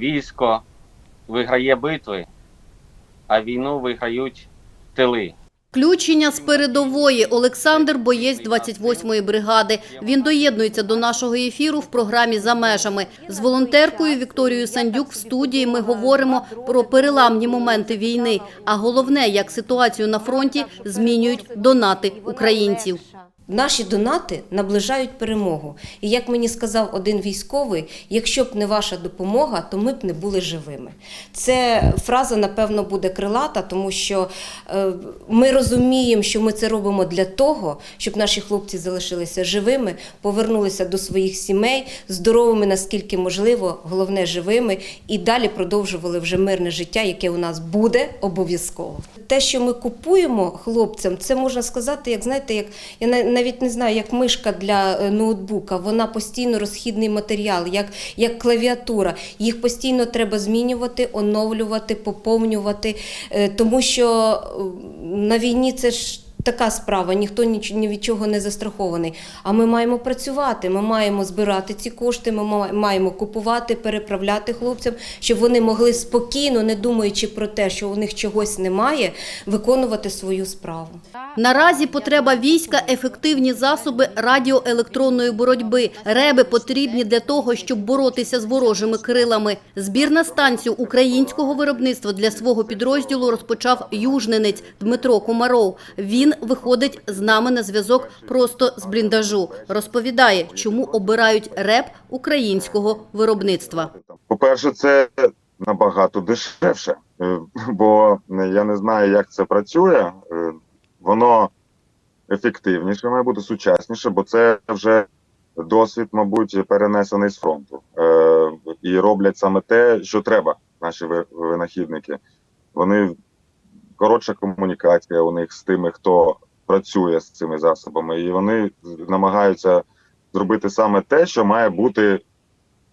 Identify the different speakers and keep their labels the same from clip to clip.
Speaker 1: військо виграє битви, а війну виграють тили.
Speaker 2: Включення з передової Олександр боєць 28-ї бригади. Він доєднується до нашого ефіру в програмі за межами. З волонтеркою Вікторією Сандюк в студії ми говоримо про переламні моменти війни. А головне, як ситуацію на фронті змінюють донати українців.
Speaker 3: Наші донати наближають перемогу. І як мені сказав один військовий, якщо б не ваша допомога, то ми б не були живими. Це фраза, напевно, буде крилата, тому що е, ми розуміємо, що ми це робимо для того, щоб наші хлопці залишилися живими, повернулися до своїх сімей, здоровими, наскільки можливо, головне живими, і далі продовжували вже мирне життя, яке у нас буде обов'язково. Те, що ми купуємо хлопцям, це можна сказати, як знаєте, як я на- навіть не знаю, як мишка для е, ноутбука. Вона постійно розхідний матеріал, як, як клавіатура. Їх постійно треба змінювати, оновлювати, поповнювати, е, тому що на війні це ж. Така справа, ніхто ні від чого не застрахований. А ми маємо працювати, ми маємо збирати ці кошти, ми ма- маємо купувати, переправляти хлопцям, щоб вони могли спокійно, не думаючи про те, що у них чогось немає, виконувати свою справу.
Speaker 2: Наразі потреба війська – ефективні засоби радіоелектронної боротьби. Реби потрібні для того, щоб боротися з ворожими крилами. Збір на станцію українського виробництва для свого підрозділу розпочав южненець Дмитро Комаров. Він виходить з нами на зв'язок просто з бліндажу. Розповідає, чому обирають реп українського виробництва.
Speaker 4: По-перше, це набагато дешевше, е, бо я не знаю, як це працює. Воно ефективніше, має бути сучасніше, бо це вже досвід, мабуть, перенесений з фронту. Е, І роблять саме те, що треба, наші ви- винахідники. Вони коротша комунікація у них з тими, хто працює з цими засобами, і вони намагаються зробити саме те, що має бути в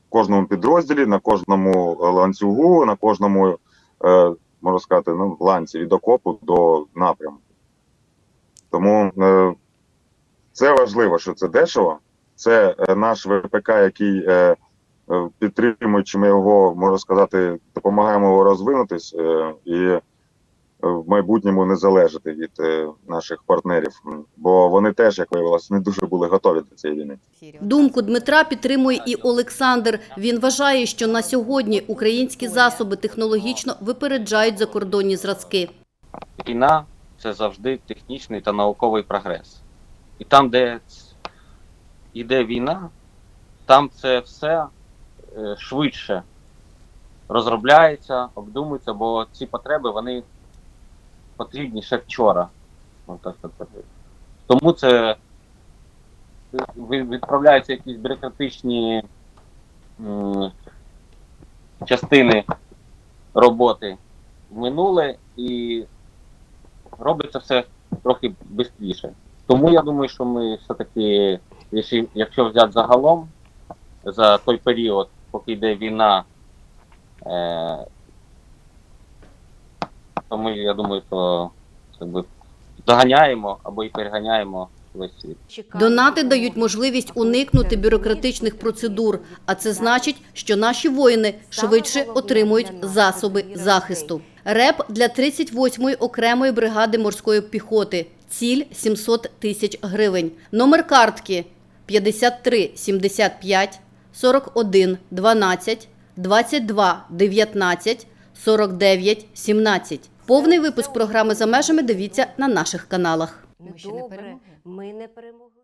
Speaker 4: кожному підрозділі, на кожному ланцюгу, на кожному, е, можна сказати, ну, ланці від окопу до напрямку. Тому е, це важливо, що це дешево. Це е, наш ВПК, який е, е, підтримуючи ми його, можна сказати, допомагаємо його розвинутись е, і е, в майбутньому не залежати від е, наших партнерів, бо вони теж, як виявилось, не дуже були готові до цієї війни.
Speaker 2: Думку Дмитра підтримує і Олександр. Він вважає, що на сьогодні українські засоби технологічно випереджають закордонні зразки.
Speaker 1: Війна це завжди технічний та науковий прогрес. І там, де йде війна, там це все е, швидше розробляється, обдумується, бо ці потреби вони потрібні ще вчора. Тому це відправляються якісь бюрократичні частини роботи в минуле і робиться все трохи швидше. Тому я думаю, що ми все-таки, якщо, взяти загалом за той період, поки йде війна, е, то я думаю, що якби, доганяємо або і переганяємо.
Speaker 2: Донати дають можливість уникнути бюрократичних процедур, а це значить, що наші воїни швидше отримують засоби захисту. РЕП для 38-ї окремої бригади морської піхоти. Ціль 700 тисяч гривень. Номер картки 53 75 41 12 22 19 49 17. Повний випуск програми «За межами» дивіться на наших каналах.
Speaker 3: Ми ще не перемогли. Ми не перемогли.